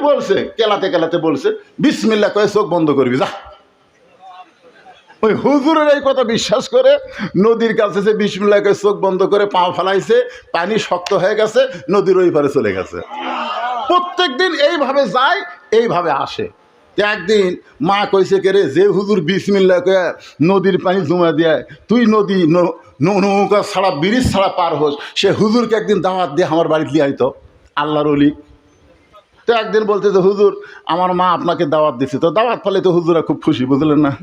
বলছে, কেলাতে কেলাতে বলছে বিসমিল্লা কয়ে চোখ বন্ধ করবি, যা। ওই হুজুরের এই কথা বিশ্বাস করে নদীর কাছে সে বিসমিল্লাকে চোখ বন্ধ করে পা ফেলাইছে, পানি শক্ত হয়ে গেছে, নদীর ওই পারে চলে গেছে। প্রত্যেক দিন এইভাবে যায়, এইভাবে আসে। একদিন মা কইছে কে রে, যে হুজুর বিসমিল্লা কয়ে নদীর পানি জমা দেয়, তুই নদী নৌ- নৌকা ছাড়া, ব্রিজ ছাড়া পার হোস, সে হুজুরকে একদিন দাওয়াত দিয়ে আমার বাড়িতে আইতো। আল্লাহর অলি তো একদিন বলতে যে, হুজুর, আমার মা আপনাকে দাওয়াত দিচ্ছে তো দাওয়াত ফলে তো হুজুরা খুব খুশি, বুঝলেন না?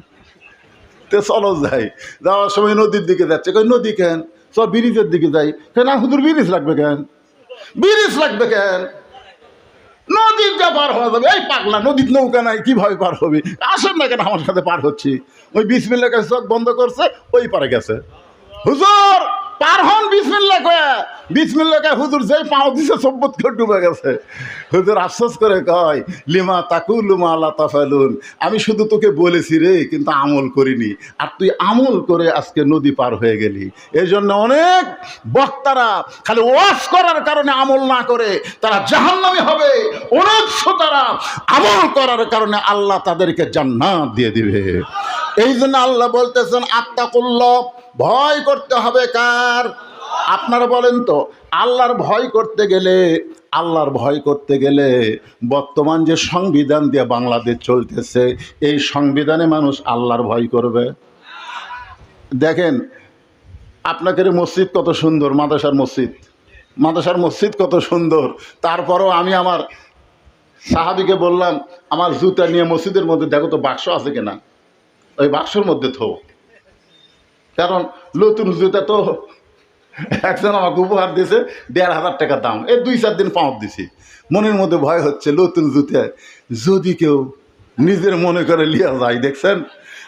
তো চলো যাই। যাওয়ার সময় নদীর দিকে যাচ্ছে। কই, নদী কেন? সব ব্রিজের দিকে যাই। কেন? হুজুর, ব্রিজ লাগবে কেন? ব্রিজ লাগবে কেন? নদীর যা পার হওয়া যাবে। এই পাগলা, নদীর নৌকা নাই কীভাবে পার হবে? আসেন না কেন, আমার সাথে পার হচ্ছি। ওই বিসমিল্লা কাছে চোখ বন্ধ করছে, ওই পারে গেছে। হুজুর! পার হন বিসমিল্লা কয়ে। বিসমিল্লা কয়ে হুজুর যেই পাও দিছে সব্বত করে ডুবে গেছে। হুজুর আফসোস করে কয়, লিমা তাকুলুমা আল্লাহ তাফালুন। আমি শুধু তোকে বলেছি রে, কিন্তু আমল করিনি। আর তুই আমল করে আজকে নদী পার হয়ে গেলি। এই জন্য অনেক বক্তারা খালি ওয়াশ করার কারণে আমল না করে, তারা জাহান্নামী হবে। অনেক শ্রোতারা আমল করার কারণে আল্লাহ তাদেরকে জান্নাত দিয়ে দিবে। এই জন্য আল্লাহ বলতেছেন আত্মাকুল্ল ভয় করতে হবে কার? আপনারা বলেন তো, আল্লাহর ভয় করতে গেলে, আল্লাহর ভয় করতে গেলে বর্তমান যে সংবিধান দিয়ে বাংলাদেশ চলতেছে, এই সংবিধানে মানুষ আল্লাহর ভয় করবে? দেখেন আপনাদের মসজিদ কত সুন্দর, মাদ্রাসার মসজিদ। মাদ্রাসার মসজিদ কত সুন্দর। তারপরও আমি আমার সাহাবিকে বললাম, আমার জুতা নিয়ে মসজিদের মধ্যে দেখো তো বাক্স আছে কিনা? ওই বাক্সর মধ্যে থো। কারণ নতুন জুতা তো একজন আমাকে উপহার দিয়েছে, দেড় হাজার টাকা দাম। এই দুই চার দিন পাওয়ার দিছি। মনের মধ্যে ভয় হচ্ছে নতুন জুতে। যদি কেউ নিজের মনে করে লিয়া যায়, দেখছেন?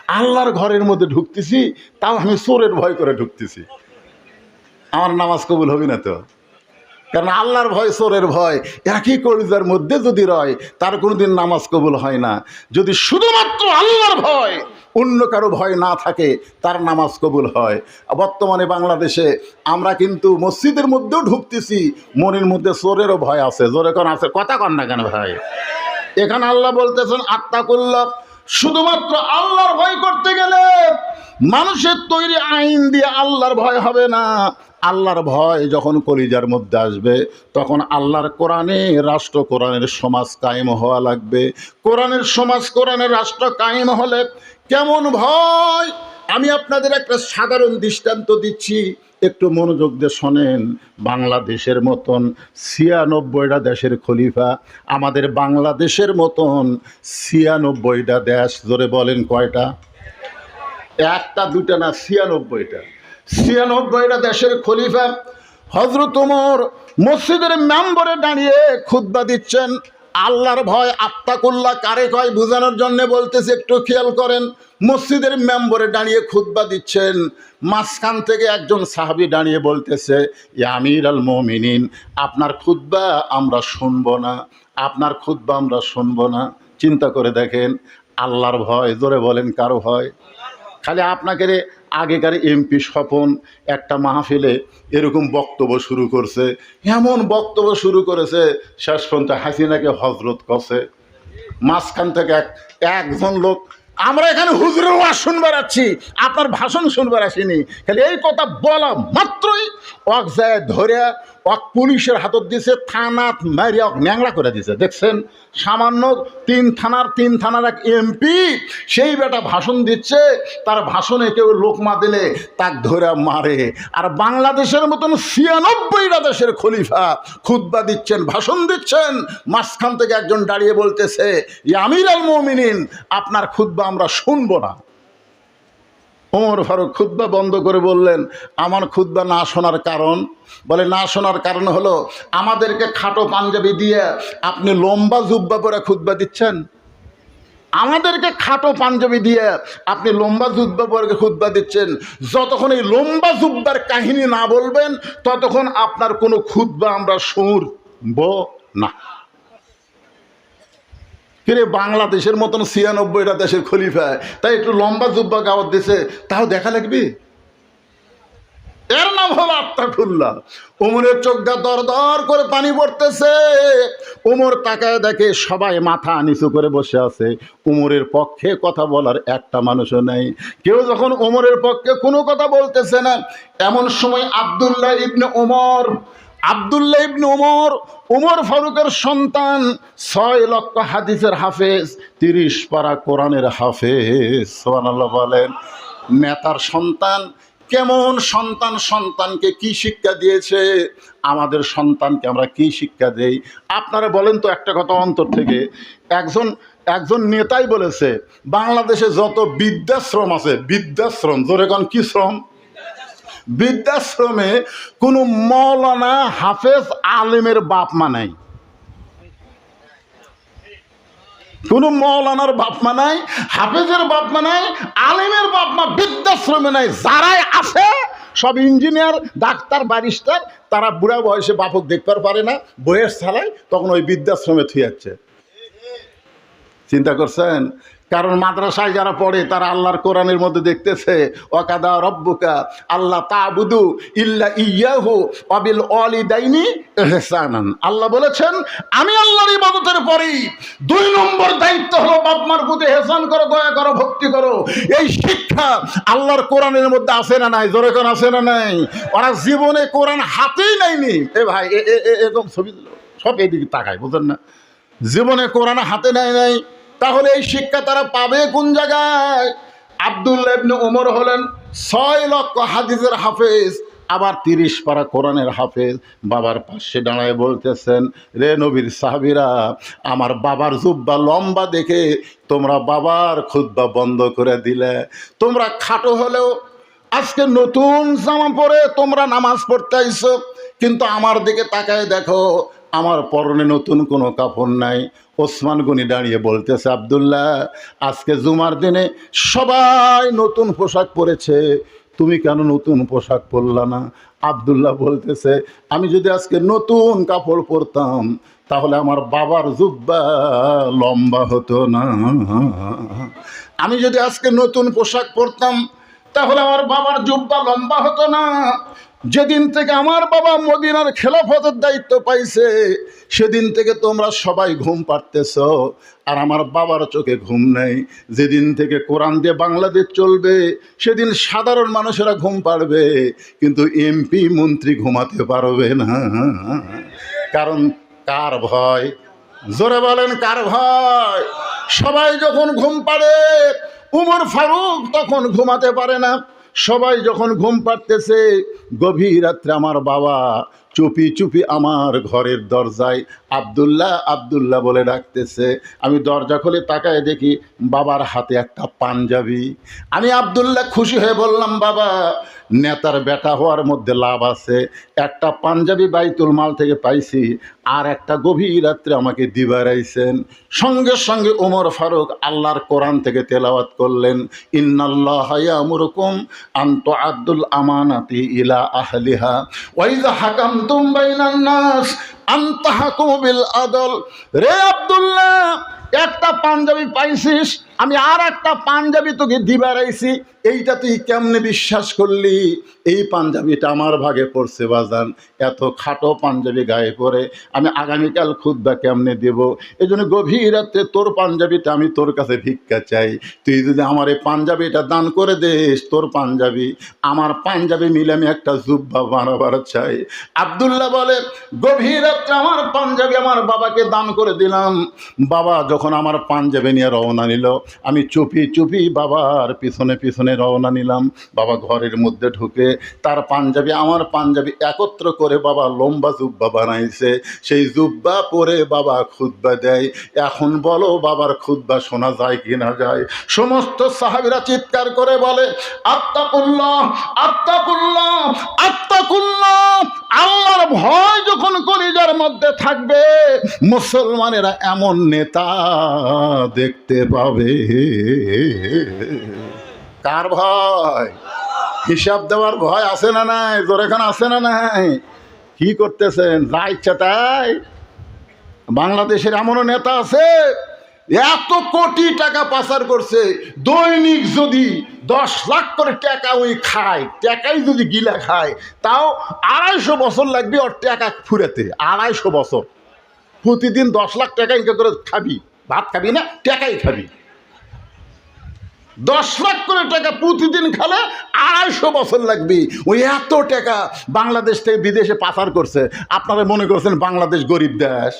আল্লাহর ঘরের মধ্যে ঢুকতেছি, তাও আমি চোরের ভয় করে ঢুকতেছি। আমার নামাজ কবুল হবি না তো? কারণ আল্লাহর ভয় চোরের ভয়, একই কলিজার মধ্যে যদি রয়, তার কোনোদিন নামাজ কবুল হয় না। যদি শুধুমাত্র আল্লাহর ভয়, অন্য কারও ভয় না থাকে, তার নামাজ কবুল হয়। বর্তমানে বাংলাদেশে আমরা কিন্তু মসজিদের মধ্যেও ঢুকতেছি, মনের মধ্যে সোরেরও ভয় আছে। জোরে কোন আছে? কথা কন না কেন ভাই? এখানে আল্লাহ বলতেছেন আত্মা আত্মাকুল্লাহ, শুধুমাত্র আল্লাহর ভয় করতে গেলে মানুষের তৈরি আইন দিয়ে আল্লাহর ভয় হবে না। আল্লাহর ভয় যখন কলিজার মধ্যে আসবে, তখন আল্লাহর কোরআনে, রাষ্ট্র কোরআনের সমাজ কায়েম হওয়া লাগবে। কোরআনের সমাজ, কোরআনের রাষ্ট্র কায়েম হলে কেমন ভয়? আমি আপনাদের একটা সাধারণ দৃষ্টান্ত দিচ্ছি। একটু মনোযোগ দিয়ে শোনেন। বাংলাদেশের মতন ছিয়ানব্বইটা দেশের খলিফা, আমাদের বাংলাদেশের মতন ছিয়ানব্বইটা দেশ ধরে বলেন কয়টা? একটা দুটা না, ছিয়ানব্বইটা। ছিয়ানব্বইটা দেশের খলিফা হজরত উমর মসজিদের মেম্বরে দাঁড়িয়ে খুদ্া দিচ্ছেন। আল্লাহর ভয় আত্মাকুল্লাহ কারে কয় বোঝানোর জন্য বলতেছে, একটু খেয়াল করেন। মসজিদের মেম্বরে দাঁড়িয়ে খুদ্া দিচ্ছেন। মাঝখান থেকে একজন সাহাবি দাঁড়িয়ে বলতেছে আমির আল মমিনিন, আপনার খুদ্া আমরা শুনব না, আপনার খুদ্া আমরা শুনব না। চিন্তা করে দেখেন, আল্লাহর ভয়, জোরে বলেন কারও ভয়? খালি আপনাকে রে আগেকার এমপি স্বপন একটা মাহফিলে এরকম বক্তব্য শুরু করছে। এমন বক্তব্য শুরু করেছে, শেষ পর্যন্ত হাসিনাকে হজরত কষে মাঝখান থেকে এক, একজন লোক, আমরা এখানে হুজুরের ওয়াজ শুনবার আছি আপনার ভাষণ শুনবার আসিনি। খালি এই কথা বলা মাত্রই অক যায় ধরে পুলিশের হাতত দিছে, থানাত মারিয়া অক ন্যাংরা করে দিছে। দেখছেন? সামান্য তিন থানার তিন থানার এক এমপি সেই বেটা ভাষণ দিচ্ছে, তার ভাষণে কেউ লোকমা দিলে তাক ধরে মারে। আর বাংলাদেশের মতন ছিয়ানব্বইটা দেশের খলিফা খুদ্া দিচ্ছেন, ভাষণ দিচ্ছেন। মাঝখান থেকে একজন দাঁড়িয়ে বলতেছে, "ইয়া আমির আল মমিনিন, আপনার খুদ্া আমরা শুনব না। ওমর ফারুক খুদ্া বন্ধ করে বললেন, আমার খুদ্া না শোনার কারণ? বলে, না শোনার কারণ হলো, আমাদেরকে খাটো পাঞ্জাবি দিয়ে আপনি লম্বা জুব্বা পরে খুদ্া দিচ্ছেন। আমাদেরকে খাটো পাঞ্জাবি দিয়ে আপনি লম্বা জুব্বা পরে খুদ্া দিচ্ছেন। যতক্ষণ এই লম্বা জুব্বার কাহিনী না বলবেন, ততক্ষণ আপনার কোনো খুদ্া আমরা শুনব না। কিরে বাংলাদেশের মতন ছিয়ানব্বইটা দেশের খলিফা। তাই একটু লম্বা জুব্বা গাওয়াত দিছে, তাও দেখা লাগবে? এর নাম হলো আত্মাকুল্লাহ উমরের চোখটা দর দর করে পানি পড়তেছে। উমর তাকায় দেখে সবাই মাথা নিচু করে বসে আছে। উমরের পক্ষে কথা বলার একটা মানুষও নেই। কেউ যখন উমরের পক্ষে কোনো কথা বলতেছে না, এমন সময় আবদুল্লাহ ইবনে উমর আবদুল্লাহ ইবনে উমর উমর ফারুকের সন্তান ছয় লক্ষ হাদিসের হাফেজ, তিরিশ পারা কোরআনের হাফেজ সোহানাল্লাহ বলেন। নেতার সন্তান কেমন সন্তান, সন্তানকে কি শিক্ষা দিয়েছে? আমাদের সন্তানকে আমরা কি শিক্ষা দেই? আপনারা বলেন তো একটা কথা অন্তর থেকে। একজন একজন নেতাই বলেছে, বাংলাদেশে যত বৃদ্ধাশ্রম আছে, বৃদ্ধাশ্রম, জোরে কোন, কি শ্রম? বৃদ্ধাশ্রমে কোনো মৌলানা হাফেজ আলেমের বাপ মা নাই। কোনো মৌলানার বাপ মা নাই, হাফেজের বাপ মা নাই, আলেমের বাপ মা বৃদ্ধাশ্রমে নাই। যারাই আছে, সব ইঞ্জিনিয়ার, ডাক্তার, ব্যারিস্টার, তারা বুড়া বয়সে বাপক দেখতে পারে না। বয়স ছাড়ায় তখন ওই বৃদ্ধাশ্রমে থুয়াচ্ছে চিন্তা করছেন? কারণ মাদ্রাসায় যারা পড়ে, তারা আল্লাহর কোরআনের মধ্যে দেখতেছে ওকাদা রব্বুকা আল্লাহ তাবুদু ইল্লা ইয়াহু অবিল অলিদাইনি এহসানান আল্লাহ বলেছেন, আমি আল্লাহর ইবাদতের পরেই দুই নম্বর দায়িত্ব হলো বাপ মার প্রতি হেসান করো, দয়া করো, ভক্তি করো। এই শিক্ষা আল্লাহর কোরআনের মধ্যে আছে না নাই? জোরে কোন আছে না নাই? ওরা জীবনে কোরআন হাতেই নেয়নি। এ ভাই এরকম ছবি সব এইদিকে তাকায়, বুঝেন না? জীবনে কোরআন হাতে নেয় নাই। তাহলে এই শিক্ষা তারা পাবে কোন জায়গায়? আব্দুল্লাহ ইবনে ওমর হলেন ছয় লক্ষ হাদিসের হাফেজ, আবার তিরিশ পারা কোরআনের হাফেজ। বাবার পাশে দাঁড়ায় বলতেছেন, রে নবীর সাহাবিরা, আমার বাবার জুব্বা লম্বা দেখে তোমরা বাবার খুদ্া বন্ধ করে দিলে। তোমরা খাটো হলেও আজকে নতুন জামা পরে তোমরা নামাজ পড়তে আইছো, কিন্তু আমার দিকে তাকায় দেখো, আমার পরনে নতুন কোনো কাপড় নাই। ওসমান গনি দাঁড়িয়ে বলতেছে, আবদুল্লাহ, আজকে জুমার দিনে সবাই নতুন পোশাক পরেছে। তুমি কেন নতুন পোশাক পরলা না? আবদুল্লাহ বলতেছে, আমি যদি আজকে নতুন কাপড় পরতাম, তাহলে আমার বাবার জুব্বা লম্বা হতো না। আমি যদি আজকে নতুন পোশাক পরতাম, তাহলে আমার বাবার জুব্বা লম্বা হতো না। যেদিন থেকে আমার বাবা মদিনার খেলাফতের দায়িত্ব পাইছে, সেদিন থেকে তোমরা সবাই ঘুম পাড়তেছ, আর আমার বাবার চোখে ঘুম নেই। যেদিন থেকে কোরআন দিয়ে বাংলাদেশ চলবে, সেদিন সাধারণ মানুষেরা ঘুম পাড়বে, কিন্তু এমপি, মন্ত্রী ঘুমাতে পারবে না। কারণ কার ভয়? জোরে বলেন, কার ভয়? সবাই যখন ঘুম পাড়ে, উমর ফারুক তখন ঘুমাতে পারে না। সবাই যখন ঘুম পাড়তেছে, গভীর রাত্রে আমার বাবা চুপি চুপি আমার ঘরের দরজায় আবদুল্লাহ আবদুল্লাহ বলে ডাকতেছে। আমি দরজা খুলে তাকায় দেখি বাবার হাতে একটা পাঞ্জাবি। আমি আবদুল্লাহ খুশি হয়ে বললাম, বাবা, নেতার বেটা হওয়ার মধ্যে লাভ আছে। একটা পাঞ্জাবি বাইতুল মাল থেকে পাইছি। আর একটা গভীর রাত্রে আমাকে দিবারাইছেন। সঙ্গে সঙ্গে ওমর ফারুক আল্লাহর কোরআন থেকে তেলাওয়াত করলেন, ইন্নাল্লাহ ইয়ামুরুকুম আন্ত আব্দুল আমানাতি ইলা আহলিহা ওয়াইজা হাকামতুম বাইনান নাস আনতাহাকুম বিল আদল। রে আব্দুল্লাহ, একটা পাঞ্জাবি পাইছিস? আমি আর একটা পাঞ্জাবি তোকে দিবারাইছি। এইটা তুই কেমনে বিশ্বাস করলি? এই পাঞ্জাবিটা আমার ভাগে পড়ছে, বাজান। এত খাটো পাঞ্জাবি গায়ে পরে আমি আগামীকাল খুদ্া কেমনে দেব? এই জন্য গভীর রাত্রে তোর পাঞ্জাবিটা আমি তোর কাছে ভিক্ষা চাই। তুই যদি আমার এই পাঞ্জাবিটা দান করে দিস, তোর পাঞ্জাবি, আমার পাঞ্জাবি মিলে আমি একটা জুব্বা বানাবার চাই। আবদুল্লাহ বলে, গভীর রাত্রে আমার পাঞ্জাবি আমার বাবাকে দান করে দিলাম। বাবা যখন আমার পাঞ্জাবি নিয়ে রওনা নিল, আমি চুপি চুপি বাবার পিছনে পিছনে রওনা নিলাম। বাবা ঘরের মধ্যে ঢুকে তার পাঞ্জাবি, আমার পাঞ্জাবি একত্র করে বাবা লম্বা জুব্বা বানাইছে। সেই জুব্বা পরে বাবা খুদ্া দেয়। এখন বলো বাবার খুদ্া শোনা যায় কি না যায়? সমস্ত সাহাবিরা চিৎকার করে বলে আত্মা কুল্লাম আত্মা আত্মাকুল্লাহ আত্মাকুল্লাহ আত্মাকুল্লাহ আল্লাহর ভয় যখন কলিজার মধ্যে থাকবে, মুসলমানেরা এমন নেতা দেখতে পাবে। কার ভয়? হিসাব দেওয়ার ভয় আছে না নাই? তোর এখানে আছে না নাই? কি করতেছেন? যা ইচ্ছা তাই বাংলাদেশের এমনও নেতা আছে, এত কোটি টাকা পাচার করছে, দৈনিক যদি দশ লাখ করে টাকা ওই খায়, টাকাই যদি গিলা খায়, তাও আড়াইশো বছর লাগবে ওর টাকা ফুরাতে, আড়াইশো বছর। প্রতিদিন দশ লাখ টাকা ইনকাম করে খাবি, ভাত খাবি না, টাকাই খাবি। দশ লাখ করে টাকা প্রতিদিন খেলে আড়াইশো বছর লাগবে। ওই এত টাকা বাংলাদেশ থেকে বিদেশে পাচার করছে। আপনারা মনে করছেন বাংলাদেশ গরিব দেশ?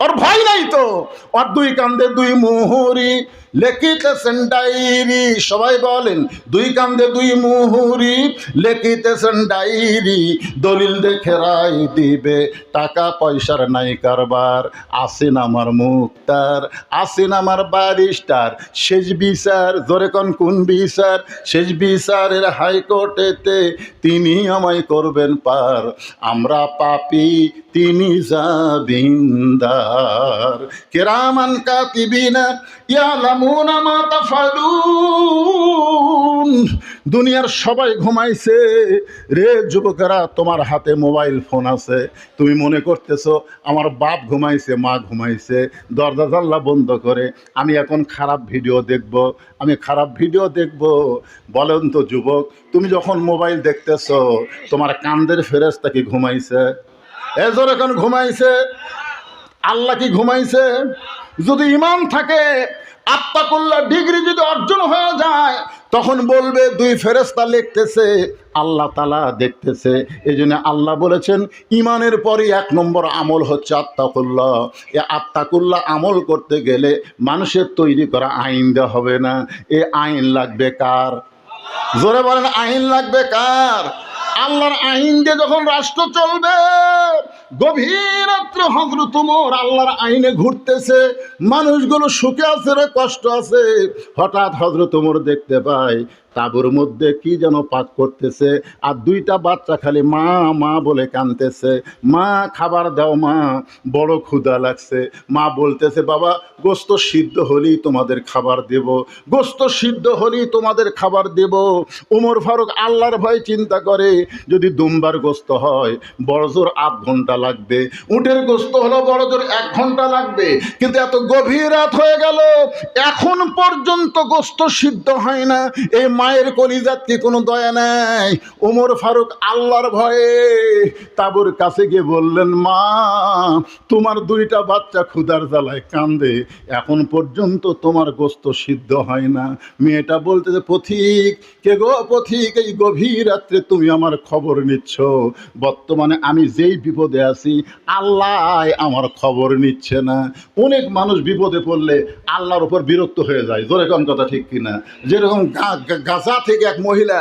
ওর ভয় নাই তো। ওর দুই কান্দে দুই মুহুরি লেখিতেছেন ডায়েরি সবাই বলেন, দুই কান্দে দুই মুহুরি লেখিতেছেন ডায়েরি দলিল দেখে রায় দিবে, টাকা পয়সার নাই কারবার, আসেন আমার মুক্তার, আসেন আমার বারিস্টার শেষ বিচার, জোরে কোন কোন বিচার, শেষ বিচারের হাইকোর্টেতে তিনি আমায় করবেন পার, আমরা পাপি, তিনি জাবিন্দার কেরামান কাতিবিনা দুনিয়ার সবাই ঘুমাইছে। রে যুবকেরা, তোমার হাতে মোবাইল ফোন আছে। তুমি মনে করতেছো, আমার বাপ ঘুমাইছে, মা ঘুমাইছে। দরজা জানলা বন্ধ করে, আমি এখন খারাপ ভিডিও দেখব, আমি খারাপ ভিডিও দেখব। বলেন তো যুবক, তুমি যখন মোবাইল দেখতেছো, তোমার কান্দের ফেরেস্তা কি ঘুমাইছে? এজোর এখন ঘুমাইছে। আল্লাহ কি ঘুমাইছে? যদি ইমান থাকে আত্মাকুল্লাহ ডিগ্রি যদি অর্জন হয়ে যায়, তখন বলবে, দুই ফেরেস্তা লিখতেছে, আল্লাহ তালা দেখতেছে। এই জন্য আল্লাহ বলেছেন ইমানের পরই এক নম্বর আমল হচ্ছে আত্মাকুল্লাহ। এ আত্মাকুল্লাহ আমল করতে গেলে মানুষের তৈরি করা আইন দেওয়া হবে না। এ আইন লাগবে কার? জোরে বলেন, আইন লাগবে কার? আল্লাহর আইন দিয়ে যখন রাষ্ট্র চলবে, গভীর রাত্রে হজরত উমর আল্লাহর আইনে ঘুরতেছে। মানুষগুলো সুখে আছে রে, কষ্ট আছে। হঠাৎ হজরত উমর দেখতে পায়, তাবুর মধ্যে কি যেন পাক করতেছে। আর দুইটা বাচ্চা খালি মা মা বলে কানতেছে। মা, খাবার দাও মা, বড় ক্ষুধা লাগছে। মা বলতেছে, বাবা, গোস্ত সিদ্ধ হলেই তোমাদের খাবার দেব। গোস্ত সিদ্ধ হলেই তোমাদের খাবার দেব। উমর ফারুক আল্লাহর ভয় চিন্তা করে যদি দুমবার গোস্ত হয় বড় জোর আধ ঘণ্টা লাগবে। উটের গোস্ত হলো বড় জোর এক ঘণ্টা লাগবে। কিন্তু এত গভীর রাত হয়ে গেল, এখন পর্যন্ত গোস্ত সিদ্ধ হয় না। এই মায়ের কলিজাত কি কোনো দয়া নেই? ওমর ফারুক আল্লাহর ভয়ে তাবুর কাছে গিয়ে বললেন, মা, তোমার দুইটা বাচ্চা ক্ষুধার জ্বালায় কান্দে। এখন পর্যন্ত তোমার গোস্ত সিদ্ধ হয় না। মেয়েটা বলতে যে পথিক, কে গো? পথিক, এই গভীর রাত্রে তুমি আমার খবর নিচ্ছ। বর্তমানে আমি যেই বিপদে আছি, আল্লাহ আমার খবর নিচ্ছে না। অনেক মানুষ বিপদে পড়লে আল্লাহর উপর বিরক্ত হয়ে যায়। জোরে কম কথা ঠিক কিনা? যেরকম গাজা থেকে এক মহিলা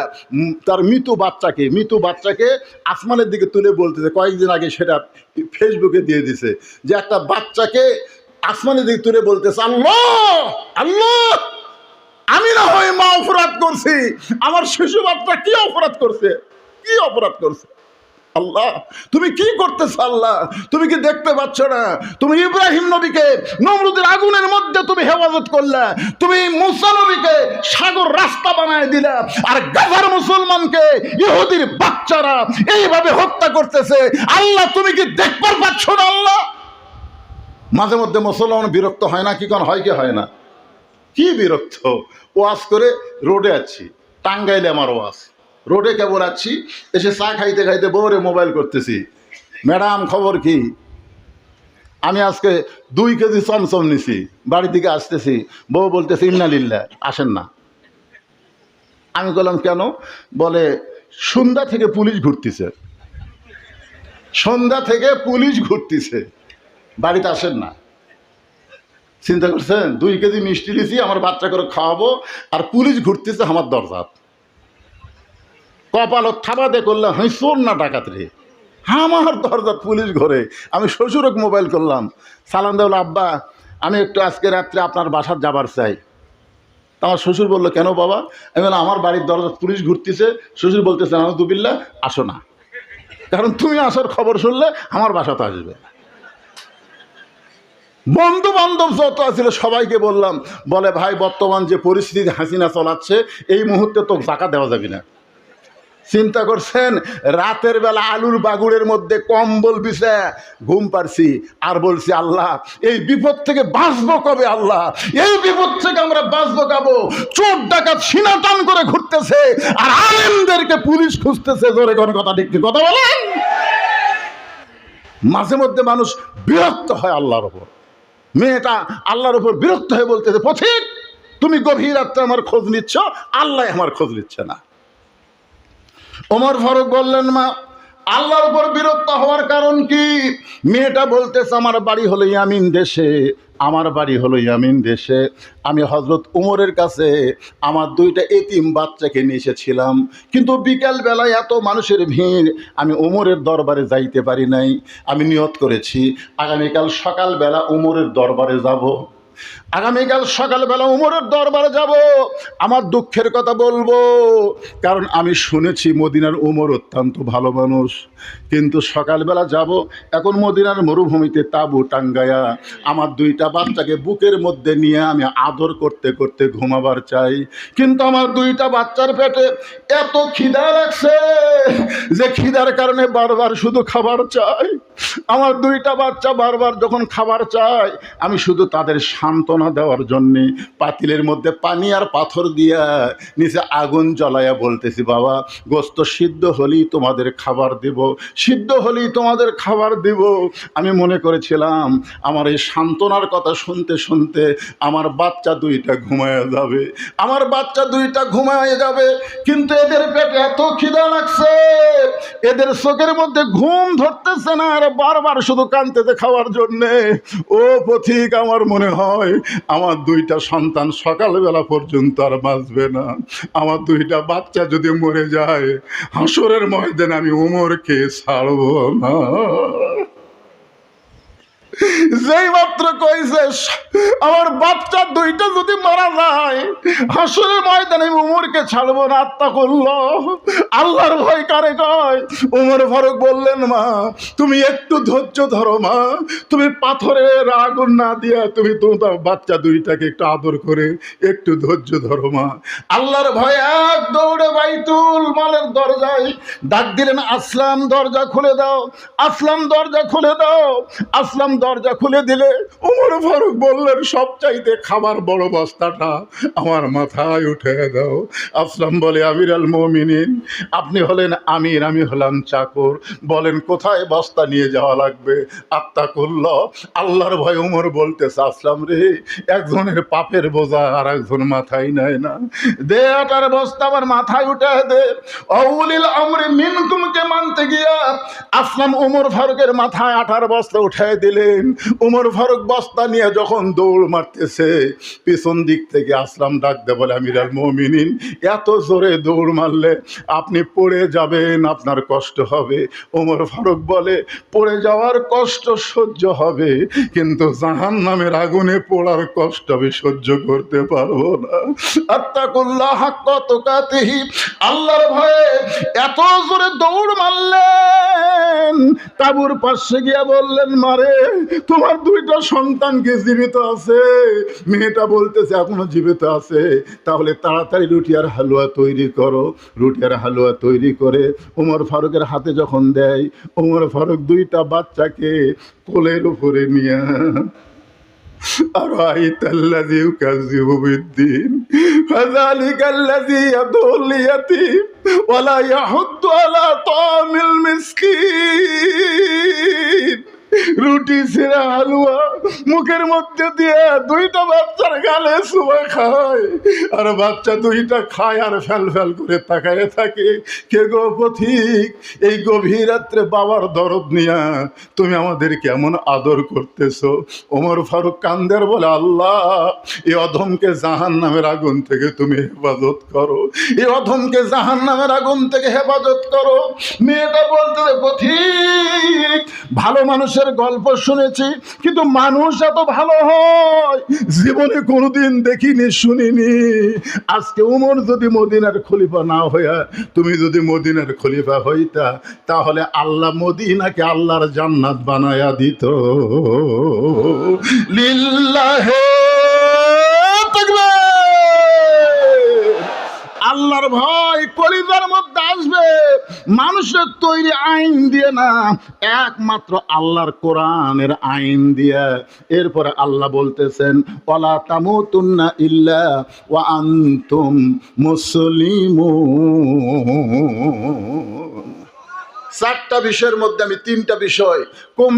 তার মৃত বাচ্চাকে মৃত বাচ্চাকে আসমানের দিকে তুলে বলতেছে, কয়েকদিন আগে সেটা ফেসবুকে দিয়ে দিছে যে একটা বাচ্চাকে আসমানের দিকে তুলে বলতেছে, আল্লাহ আল্লাহ, আমি না হয় মা অপরাধ করছি। আমার শিশু বাচ্চা কি অপরাধ করছে? কি অপরাধ করছে? আল্লাহ, তুমি কি করতেছ আল্লাহ? তুমি কি দেখতে পাচ্ছ না? তুমি ইব্রাহিম নবীকে নমরুদের আগুনের মধ্যে তুমি হেফাজত করলা, তুমি মুসা নবীকে সাগর রাস্তা বানায় দিলা, আর গাজার মুসলমানকে ইহুদির বাচ্চারা এইভাবে হত্যা করতেছে। আল্লাহ, তুমি কি দেখবার পাচ্ছ না আল্লাহ? মাঝে মধ্যে মুসলমান বিরক্ত হয় না, কি কোন, হয় কি হয় না? কি বিরক্ত? ওয়াজ করে রোডে আছি, টাঙ্গাইলে আমার ওয়াজ। রোডে কেবল আছি, এসে চা খাইতে খাইতে বউরে মোবাইল করতেছি। ম্যাডাম, খবর কি? আমি আজকে দুই কেজি চমচম নিছি, বাড়ি থেকে আসতেছি, বউ বলতেছি ইন্নালিল্লা আসেন না। আমি বললাম, কেন? বলে, সন্ধ্যা থেকে পুলিশ ঘুরতেছে। সন্ধ্যা থেকে পুলিশ ঘুরতেছে। বাড়িতে আসেন না। চিন্তা করছেন, দুই কেজি মিষ্টি দিছি আমার বাচ্চা করে খাওয়াবো, আর পুলিশ ঘুরতেছে আমার দরজাত। কপালত থাবাদে করলে হাই চোর না ডাকাত রে আমার দরজাত পুলিশ ঘরে আমি শ্বশুরক মোবাইল করলাম। সালাম দেওয়াল, আব্বা, আমি একটু আজকে রাত্রে আপনার বাসার যাবার চাই। আমার শ্বশুর বলল, কেন বাবা? আমি বললাম, আমার বাড়ির দরজা পুলিশ ঘুরতেছে। শ্বশুর বলতেছে আহমদুবিল্লা আসো না। কারণ তুমি আসার খবর শুনলে আমার বাসাতে আসবে। বন্ধু বান্ধব যত আছিল সবাইকে বললাম, বলে ভাই, বর্তমান যে পরিস্থিতি হাসিনা চলাচ্ছে, এই মুহূর্তে তো টাকা দেওয়া যাবে না। চিন্তা করছেন, রাতের বেলা আলুর বাগুড়ের মধ্যে কম্বল বিছে ঘুম পারছি আর বলছি, আল্লাহ, এই বিপদ থেকে বাঁচবো কবে, আল্লাহ? এই বিপদ থেকে আমরা বাঁচবো কাবো? চোর ডাকাত সিনা টান করে ঘুরতেছে, আর আলেমদেরকে পুলিশ খুঁজতেছে, জোরে কোনো কথা ঠিক কথা বলেন। মাঝে মধ্যে মানুষ বিরক্ত হয় আল্লাহর ওপর মেয়েটা আল্লাহর ওপর বিরক্ত হয়ে বলতেছে, পথিক, তুমি গভীর রাত্রে আমার খোঁজ নিচ্ছ, আল্লাহ আমার খোঁজ নিচ্ছে না। ওমর ফারুক বললেন, মা, আল্লাহর উপর বিরক্ত হওয়ার কারণ কি? মেয়েটা বলতেছে, আমার বাড়ি হলো ইয়ামিন দেশে, আমার বাড়ি হলো ইয়ামিন দেশে। আমি হজরত উমরের কাছে আমার দুইটা এতিম বাচ্চাকে নিয়ে এসেছিলাম। কিন্তু বিকেল বেলায় এত মানুষের ভিড়, আমি উমরের দরবারে যাইতে পারি নাই। আমি নিয়ত করেছি, আগামীকাল সকালবেলা উমরের দরবারে যাব। আগামীকাল সকালবেলা উমরের দরবারে যাব। আমার দুঃখের কথা বলব। কারণ আমি শুনেছি মদিনার উমর অত্যন্ত ভালো মানুষ। কিন্তু সকালবেলা যাব, এখন মদিনার মরুভূমিতে তাবু টাঙ্গায়া আমার দুইটা বাচ্চাকে বুকের মধ্যে নিয়ে আমি আদর করতে করতে ঘুমাবার চাই। কিন্তু আমার দুইটা বাচ্চার পেটে এত খিদা লাগছে যে খিদার কারণে বারবার শুধু খাবার চাই। আমার দুইটা বাচ্চা বারবার যখন খাবার চায়, আমি শুধু তাদের সান্ত্বনা দেওয়ার জন্যে পাতিলের মধ্যে পানি আর পাথর দিয়া নিচে আগুন জ্বলাইয়া বলতেছি, বাবা, গোস্ত সিদ্ধ হলেই তোমাদের খাবার দেব, সিদ্ধ হলেই তোমাদের খাবার দেব। আমি মনে করেছিলাম, আমার এই সান্ত্বনার কথা শুনতে শুনতে আমার বাচ্চা দুইটা ঘুমায় যাবে, আমার বাচ্চা দুইটা ঘুমায় যাবে, কিন্তু এদের পেটে এত খিদা লাগছে, এদের চোখের মধ্যে ঘুম ধরতেছে না, আর বারবার শুধু কানতেছে খাওয়ার জন্যে। ও পথিক, আমার মনে হয় আমার দুইটা সন্তান সকালবেলা পর্যন্ত আর বাঁচবে না। আমার দুইটা বাচ্চা যদি মরে যায়, হাসরের ময়দানে আমি উমরকে ছাড়ব না। যেই মাত্র কইছে আমার বাচ্চা দুইটা যদি মারা যায় হাসরের ময়দানে উমরকে ছাড়বো না, আত্মা করল। আল্লাহর ভয় কারে কয়? উমর ফারুক বললেন, মা, তুমি একটু ধৈর্য ধরো, মা। তুমি পাথরের আগুন না দিয়া তুমি তোমার বাচ্চা দুইটাকে একটু আদর করে একটু ধৈর্য ধরো, মা। আল্লাহর ভয় এক দৌড়ে বাইতুল মালের দরজায় ডাক দিলেন, আসলাম, দরজা খুলে দাও, আসলাম, দরজা খুলে দাও, আসলাম, দরজা খুলে দিলে উমর ফারুক বললেন সব চাইতে খাবার বড় বস্তাটা আমার মাথায় উঠে দাও। আসলাম বলে আমির আল মমিনিন, আপনি হলেন আমির, আমি হলাম চাকর। বলেন, কোথায় বস্তা নিয়ে যাওয়া লাগবে? আত্মা করল আল্লাহর ভয় উমর বলতেছে, আসলাম রে, একজনের পাপের বোঝা আর একজন মাথায় নেয় না। দে আটার বস্তা আমার মাথায় উঠে দে। অউলিল আমরে মিনকুমকে মানতে গিয়া আসলাম উমর ফারুকের মাথায় আঠার বস্তা উঠায় দিলেন উমর ফারুক বস্তা নিয়ে যখন দৌড় মারতেছে, পিছন দিক থেকে আসলাম ডাকতে বলে আমির আল মমিনিন, এত জোরে দৌড় মারলে আপনি পড়ে যাবেন, আপনার কষ্ট হবে। ওমর ফারুক বলে, পড়ে যাওয়ার কষ্ট সহ্য হবে, কিন্তু জাহান নামের আগুনে পড়ার কষ্ট আমি সহ্য করতে পারব না। আত্মাকুল্লাহ কত কাতেহি আল্লাহর ভয়ে এত জোরে দৌড় মারলেন তাবুর পাশে গিয়া বললেন, মারে তোমার দুইটা সন্তান কি জীবিত আছে মেয়েটা বলতেছে এখনো জীবিত আছে তাহলে তাড়াতাড়ি রুটি আর হালুয়া তৈরি করো রুটি আর হালুয়া তৈরি করে ওমর ফারুকের হাতে যখন দেয় ওমর ফারুক দুইটা বাচ্চাকে কোলের উপরে নিয়ে أرأيت الذي يكذب بالدين فذلك الذي يدعو اليتيم ولا يحض على طعام المسكين রুটি ছিঁড়া হালুয়া মুখের মধ্যে দিয়ে দুইটা বাচ্চার গালে সুবা খায়। আর বাচ্চা দুইটা খায় আর ফেল ফেল করে তাকায় থাকে। কে গো পথিক, এই গভীর রাত্রে বাবার দরদ নিয়া তুমি আমাদের কেমন আদর করতেছ? ওমর ফারুক কান্দের বলে, আল্লাহ, এই অধমকে জাহান নামের আগুন থেকে তুমি হেফাজত করো। এই অধমকে জাহান নামের আগুন থেকে হেফাজত করো। মেয়েটা বলতে পথিক, ভালো মানুষের গল্প শুনেছি, কিন্তু মানুষ এত ভালো হয়, জীবনে কোনোদিন দেখিনি, শুনিনি। আজকে উমর যদি মদিনার খলিফা না হইয়া, তুমি যদি মদিনার খলিফা হইতা, তাহলে আল্লাহ মদিনাকে আল্লাহর জান্নাত বানায়া দিত। লিল্লাহে আল্লাহর ভয় কলিজার মধ্যে আসবে। মানুষের তৈরি আইন দিয়ে না, একমাত্র আল্লাহর কোরআনের আইন দিয়ে। এরপরে আল্লাহ বলতেছেন ওলা তামুতুন্না ইল্লা ও আনতুম মুসলিম চারটা বিষয়ের মধ্যে আমি তিনটা বিষয় কম